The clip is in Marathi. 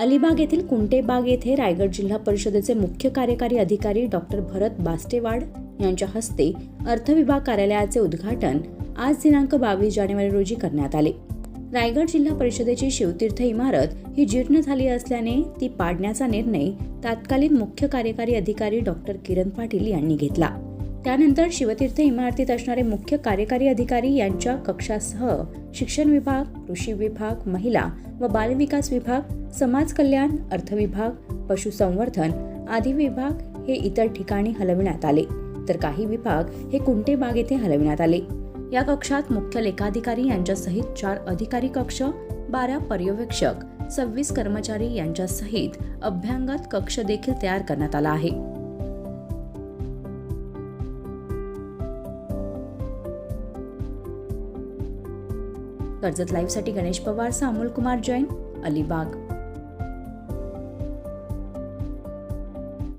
अलिबाग येथील कुंटेबाग येथे रायगड जिल्हा परिषदेचे मुख्य कार्यकारी अधिकारी डॉक्टर भरत बास्टेवाड यांच्या हस्ते अर्थ विभाग कार्यालयाचे उद्घाटन आज दिनांक बावीस जानेवारी रोजी करण्यात आले. रायगड जिल्हा परिषदेची शिवतीर्थ इमारत ही जीर्ण झाली असल्याने ती पाडण्याचा निर्णय तात्कालीन मुख्य कार्यकारी अधिकारी डॉक्टर किरण पाटील यांनी घेतला. त्यानंतर शिवतीर्थ इमारतीत असणारे मुख्य कार्यकारी अधिकारी यांच्या कक्षासह शिक्षण विभाग कृषी विभाग महिला व बालविकास विभाग समाज कल्याण अर्थ विभाग पशुसंवर्धन आदी विभाग हे इतर ठिकाणी हलविण्यात आले. तर काही विभाग हे कुंटेबाग येथे हलविण्यात आले. या कक्षात मुख्य लेखाधिकारी यांच्यासहित चार अधिकारी कक्ष बारा पर्यवेक्षक सव्वीस कर्मचारी यांच्यासहित अभ्यांगत कक्ष देखील तयार करण्यात आला आहे. कर्जत लाईव्हसाठी गणेश पवारचा अमोल कुमार जैन अलिबाग